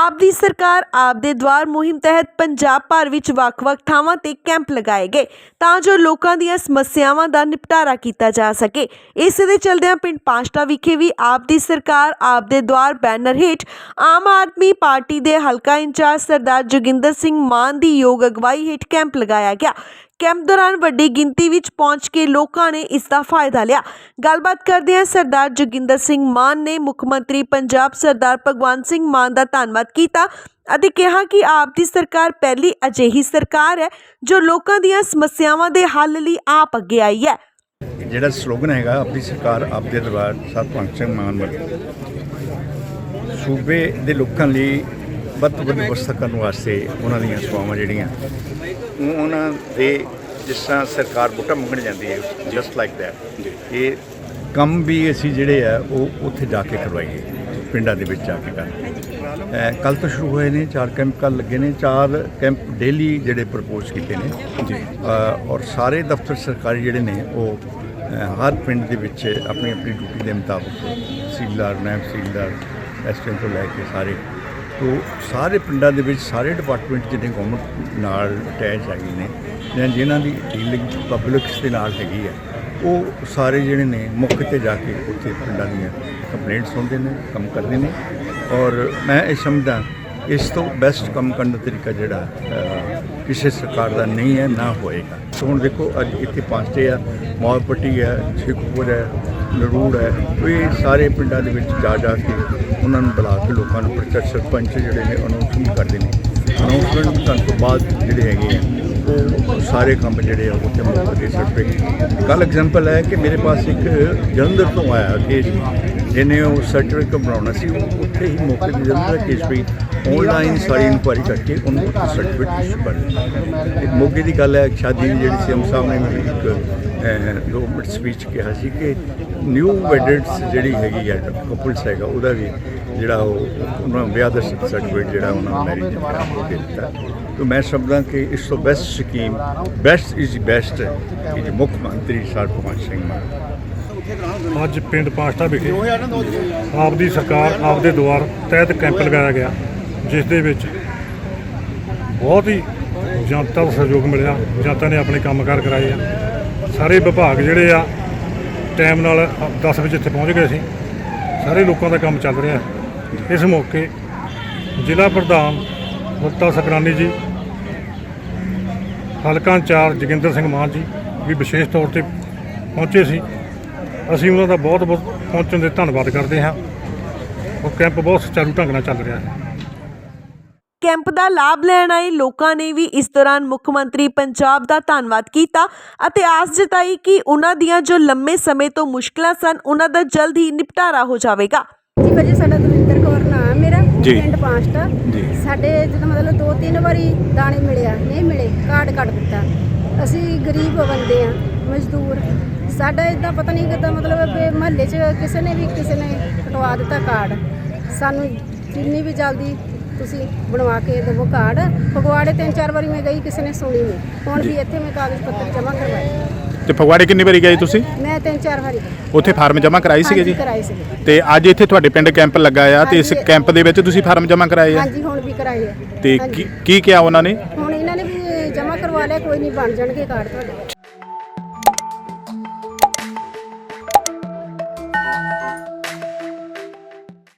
ਆਪ ਦੀ ਸਰਕਾਰ ਆਪ ਦੇ ਦਵਾਰ ਮੁਹਿੰਮ ਤਹਿਤ ਪੰਜਾਬ ਭਰ ਵਿੱਚ ਵੱਖ-ਵੱਖ ਥਾਵਾਂ ਤੇ ਕੈਂਪ ਲਗਾਏ ਗਏ ਤਾਂ ਜੋ ਲੋਕਾਂ ਦੀਆਂ ਸਮੱਸਿਆਵਾਂ ਦਾ ਨਿਪਟਾਰਾ ਕੀਤਾ ਜਾ ਸਕੇ। ਇਸ ਦੇ ਚਲਦਿਆਂ ਪਿੰਡ ਪਾਸ਼ਟਾ ਵਿਖੇ ਵੀ ਆਪ ਦੀ ਸਰਕਾਰ ਆਪ ਦੇ ਦਵਾਰ ਬੈਨਰ ਹੇਠ ਆਮ ਆਦਮੀ ਪਾਰਟੀ ਦੇ ਹਲਕਾ ਇੰਚਾਰਜ ਸਰਦਾਰ ਜੋਗਿੰਦਰ ਸਿੰਘ ਮਾਨ ਦੀ ਯੋਗ ਅਗਵਾਈ ਹੇਠ ਕੈਂਪ ਲਗਾਇਆ ਗਿਆ। ਕੈਂਪ ਦੌਰਾਨ ਵੱਡੀ ਗਿਣਤੀ ਵਿੱਚ ਪਹੁੰਚ ਕੇ ਲੋਕਾਂ ਨੇ ਇਸ ਦਾ ਫਾਇਦਾ ਲਿਆ। ਗੱਲਬਾਤ ਕਰਦਿਆਂ ਸਰਦਾਰ ਜੋਗਿੰਦਰ ਸਿੰਘ ਮਾਨ ਨੇ ਮੁੱਖ ਮੰਤਰੀ ਪੰਜਾਬ ਸਰਦਾਰ ਭਗਵੰਤ ਸਿੰਘ ਮਾਨ ਦਾ ਧੰਨਵਾਦ ਕੀਤਾ ਅਤੇ ਕਿਹਾ ਕਿ ਆਪ ਦੀ ਸਰਕਾਰ ਪਹਿਲੀ ਅਜਿਹੀ ਸਰਕਾਰ ਹੈ ਜੋ ਲੋਕਾਂ ਦੀਆਂ ਸਮੱਸਿਆਵਾਂ ਦੇ ਹੱਲ ਲਈ ਆਪ ਅੱਗੇ ਆਈ ਹੈ। ਜਿਹੜਾ ਸਲੋਗਨ ਹੈਗਾ, ਆਪਣੀ ਸਰਕਾਰ ਆਪਦੇ ਦਰਬਾਰ ਸਤਪੰਚ ਸਿੰਘ ਮਾਨ ਵੱਲੋਂ। ਸੂਬੇ ਦੇ ਲੋਕਾਂ ਲਈ ਵੱਧ ਤੋਂ ਵੱਧ ਵਿਵਸਥਾ ਕਰਨ ਵਾਸਤੇ ਉਹਨਾਂ ਦੀਆਂ ਸੇਵਾਵਾਂ ਜਿਹੜੀਆਂ ਉਹ ਉਹਨਾਂ ਦੇ ਜਿਸ ਤਰ੍ਹਾਂ ਸਰਕਾਰ ਵੋਟਾਂ ਮੰਗਣ ਜਾਂਦੀ ਹੈ ਜਸਟ ਲਾਈਕ ਦੈਟ ਇਹ ਕੰਮ ਵੀ ਅਸੀਂ ਜਿਹੜੇ ਆ ਉਹ ਉੱਥੇ ਜਾ ਕੇ ਕਰਵਾਈਏ ਪਿੰਡਾਂ ਦੇ ਵਿੱਚ ਜਾ ਕੇ ਕਰ ਕੱਲ ਤੋਂ ਸ਼ੁਰੂ ਹੋਏ ਨੇ ਚਾਰ ਕੈਂਪ ਕੱਲ ਲੱਗੇ ਨੇ ਚਾਰ ਕੈਂਪ ਡੇਲੀ ਜਿਹੜੇ ਪ੍ਰਪੋਜ਼ ਕੀਤੇ ਨੇ। ਜੀ। ਔਰ ਸਾਰੇ ਦਫ਼ਤਰ ਸਰਕਾਰੀ ਜਿਹੜੇ ਨੇ ਉਹ ਹਰ ਪਿੰਡ ਦੇ ਵਿੱਚ ਆਪਣੀ ਆਪਣੀ ਡਿਊਟੀ ਦੇ ਮੁਤਾਬਕ ਸੀਲਦਾਰ ਨਾਇਬ ਸੀਲਦਾਰ ਐਸਟੀਐਮ ਤੋਂ ਲੈ ਕੇ ਸਾਰੇ ਤੋ ਸਾਰੇ ਪਿੰਡਾਂ ਦੇ ਵਿੱਚ ਸਾਰੇ ਡਿਪਾਰਟਮੈਂਟ ਜਿਹੜੇ ਗਵਰਨਮੈਂਟ ਨਾਲ ਅਟੈਚ ਹੈਗੇ ਨੇ, ਜਾਂ ਜਿਨ੍ਹਾਂ ਦੀ ਡੀਲਿੰਗ ਪਬਲਿਕਸ ਦੇ ਨਾਲ ਹੈਗੀ ਹੈ ਉਹ ਸਾਰੇ ਜਿਹੜੇ ਨੇ ਮੁੱਖ ਤੇ ਜਾ ਕੇ ਉੱਥੇ ਪਿੰਡਾਂ ਦੀਆਂ ਕੰਪਲੇਂਟਸ ਹੁੰਦੇ ਨੇ, ਕੰਮ ਕਰਦੇ ਨੇ। ਔਰ ਮੈਂ ਇਹ ਸਮਝਦਾ, ਇਸ ਤੋਂ ਬੈਸਟ ਕੰਮ ਕਰਨ ਦਾ ਤਰੀਕਾ ਜਿਹੜਾ ਕਿਸੇ ਸਰਕਾਰ ਦਾ ਨਹੀਂ ਹੈ, ਨਾ ਹੋਏਗਾ। ਹੁਣ ਦੇਖੋ, ਅੱਜ ਇੱਥੇ ਪਹੁੰਚੇ ਆ, ਮੌਲਪੱਟੀ ਹੈ ਸ਼ਿਕਪੁਰ ਹੈ, ਨਰੂੜ ਹੈ, ਇਹ ਸਾਰੇ ਪਿੰਡਾਂ ਦੇ ਵਿੱਚ ਜਾ ਜਾ ਕੇ ਉਹਨਾਂ ਨੂੰ ਬੁਲਾ ਕੇ ਲੋਕਾਂ ਨੂੰ ਪ੍ਰਚਾਰ ਸਰਪੰਚ ਜਿਹੜੇ ਨੇ ਅਨਾਉਂਸਮੈਂਟ ਕਰਦੇ ਨੇ। ਅਨਾਉਂਸਮੈਂਟ ਕਰਨ ਤੋਂ ਬਾਅਦ ਜਿਹੜੇ ਹੈਗੇ ਆ, ਉਹ ਸਾਰੇ ਕੰਮ ਜਿਹੜੇ ਆ ਉੱਥੇ ਮੌਕੇ ਤੇ ਸਰਪੇ ਕੱਲ ਐਗਜ਼ਾਮਪਲ ਹੈ ਕਿ ਮੇਰੇ ਪਾਸ ਇੱਕ ਜਲੰਧਰ ਤੋਂ ਆਇਆ ਕੇਸ ਜਿਹਨੇ ਉਹ ਸਰਟੀਫਿਕੇਟ ਬਣਾਉਣਾ ਸੀ, ਉਹ ਉੱਥੇ ਹੀ ਮੌਕੇ ਤੇ ਜਲੰਧਰ ਕੇਸ ਵੀ ਆਨਲਾਈਨ ਸਾਰੀ ਇਨਕੁਆਇਰੀ ਕਰਕੇ ਉਹਨੂੰ ਸਰਟੀਫਿਕੇਟ ਇਸ਼ੂ ਕਰ ਦਿੱਤਾ ਇੱਕ ਮੌਕੇ ਦੀ ਗੱਲ ਹੈ ਸ਼ਾਦੀ ਜਿਹੜੀ ਸੀ ਸੀਐਮ ਸਾਹਿਬ ਨੇ ਮੈਨੂੰ ਇੱਕ ਦੋ ਮਿੰਟ ਸਪੀਚ ਕਿਹਾ ਸੀ ਕਿ ਨਿਊ ਵੈਡਡਸ ਜਿਹੜੀ ਹੈਗੀ ਹੈ ਕਪਲਸ ਹੈਗਾ, ਉਹਦਾ ਵੀ ਜਿਹੜਾ ਉਹ, ਉਹਨਾਂ ਨੂੰ ਵਿਆਹ ਦਾ ਸਰਟੀਫਿਕੇਟ ਜਿਹੜਾ ਉਹਨਾਂ ਨੂੰ ਮੈਰਿਜ ਦਾ ਦਿੱਤਾ। ਤਾਂ ਮੈਂ ਸਮਝਦਾ ਕਿ ਇਸ ਤੋਂ best scheme best is best ਕਿ ਮੁੱਖ ਮੰਤਰੀ ਸਰਪੰਚ ਸਿੰਘ ਮਾਨ। ਅੱਜ ਪਿੰਡ ਪਾਸਟਾ ਵਿਖੇ ਆਪ ਦੀ ਸਰਕਾਰ, ਆਪਦੇ ਦੁਆਰ ਤਹਿਤ ਕੈਂਪ ਲਗਾਇਆ ਗਿਆ, ਜਿਸ ਦੇ ਵਿੱਚ ਬਹੁਤ ਹੀ ਜਨਤਾ ਦਾ ਸਹਿਯੋਗ ਮਿਲਿਆ, ਜਨਤਾ ਨੇ ਆਪਣੇ ਕੰਮਕਾਰ ਕਰਾਏ ਆ। ਸਾਰੇ ਵਿਭਾਗ ਜਿਹੜੇ ਆ ਟਾਈਮ ਨਾਲ 10 ਵਜੇ ਇੱਥੇ ਪਹੁੰਚ ਗਏ ਅਸੀਂ ਸਾਰੇ ਲੋਕਾਂ ਦਾ ਕੰਮ ਚੱਲ ਰਿਹਾ। ਹੈ। ਇਸ ਮੌਕੇ ਜ਼ਿਲ੍ਹਾ ਪ੍ਰਧਾਨ ਮੁਕਤਾ ਸਕਰਾਨੀ ਜੀ, ਹਲਕਾ ਇੰਚਾਰਜ ਜੋਗਿੰਦਰ ਸਿੰਘ ਮਾਨ ਜੀ ਵੀ ਵਿਸ਼ੇਸ਼ ਤੌਰ ਤੇ ਪਹੁੰਚੇ ਸੀ। ਅਸੀਂ ਉਹਨਾਂ ਦਾ ਬਹੁਤ ਬਹੁਤ ਪਹੁੰਚਣ ਦੇ ਧੰਨਵਾਦ ਕਰਦੇ ਹਾਂ। ਉਹ ਕੈਂਪ ਬਹੁਤ ਸੁਚਾਰੂ ਢੰਗ ਨਾਲ ਚੱਲ ਰਿਹਾ ਹੈ। ਕੈਂਪ ਦਾ ਲਾਭ ਲੈਣ ਆਏ ਲੋਕਾਂ ਨੇ ਵੀ ਇਸ ਦੌਰਾਨ ਮੁੱਖ ਮੰਤਰੀ ਪੰਜਾਬ ਦਾ ਧੰਨਵਾਦ ਕੀਤਾ ਅਤੇ ਆਸ ਜਤਾਈ ਕਿ ਉਹਨਾਂ ਦੀਆਂ ਜੋ ਲੰਮੇ ਸਮੇਂ ਤੋਂ ਮੁਸ਼ਕਲਾਂ ਸਨ ਉਹਨਾਂ ਦਾ ਜਲਦ ਹੀ ਨਿਪਟਾਰਾ ਹੋ ਜਾਵੇਗਾ। ਜੀ ਭਾਜੀ ਸਾਡਾ ਦਵਿੰਦਰ ਕੌਰ ਨਾਮ ਹੈ ਮੇਰਾ। ਪਿੰਡ ਪਾਸਟਾ। ਸਾਡੇ ਜਦੋਂ ਮਤਲਬ ਦੋ ਤਿੰਨ ਵਾਰੀ ਦਾਣੇ ਮਿਲਿਆ ਨਹੀਂ ਮਿਲੇ ਕਾਰਡ ਕੱਟ ਦਿੱਤਾ। ਅਸੀਂ ਗਰੀਬ ਬੰਦੇ ਆ ਮਜ਼ਦੂਰ। ਸਾਡਾ ਇਦਾਂ ਪਤਾ ਨਹੀਂ ਕਿਦਾਂ ਮਤਲਬ ਮਹੱਲੇ 'ਚ ਕਿਸੇ ਨੇ ਵੀ ਕਿਸੇ ਨੇ ਕਟਵਾ ਦਿੱਤਾ ਕਾਰਡ। ਸਾਨੂੰ ਜਿੰਨੀ ਵੀ ਜਲਦੀ ਤੁਸੀਂ ਬਣਵਾ ਕੇ ਦੇਵੋ ਕਾਰਡ। ਫਗਵਾੜੇ ਤਿੰਨ ਚਾਰ ਵਾਰੀ ਮੈਂ ਗਈ ਕਿਸੇ ਨੇ ਸੁਣੀ ਨਹੀਂ। ਹੁਣ ਵੀ ਇੱਥੇ ਮੈਂ ਕਾਗਜ਼ ਪੱਤਰ ਜਮ੍ਹਾਂ ਕਰਵਾਏ। ਤੇ ਫਗਵਾੜੇ ਕਿੰਨੀ ਵਾਰੀ ਗਏ ਤੁਸੀਂ? ਮੈਂ ਤਿੰਨ ਚਾਰ ਵਾਰੀ ਗਈ। ਉੱਥੇ ਫਾਰਮ ਜਮ੍ਹਾਂ ਕਰਾਈ ਸੀਗੇ ਹਾਂਜੀ, ਜੀ? ਕਰਾਏ ਸੀਗੇ। ਤੇ ਅੱਜ ਇੱਥੇ ਤੁਹਾਡੇ ਪਿੰਡ ਕੈਂਪ ਲੱਗਾ ਆ ਤੇ ਇਸ ਹਾਂਜੀ। ਕੈਂਪ ਦੇ ਵਿੱਚ ਤੁਸੀਂ ਫਾਰਮ ਜਮ੍ਹਾਂ ਕਰਾਏ ਆ? ਹਾਂਜੀ ਹੁਣ ਵੀ ਕਰਾਏ ਆ। ਤੇ ਹਾਂਜੀ। ਕੀ ਕੀ ਕਿਹਾ ਉਹਨਾਂ ਨੇ? ਹੁਣ ਇਹਨਾਂ ਨੇ ਵੀ ਜਮ੍ਹਾਂ ਕਰਵਾ ਲਿਆ ਕੋਈ ਨਹੀਂ ਬਣ ਜਾਣਗੇ ਕਾਰਡ ਤੁਹਾਡੇ।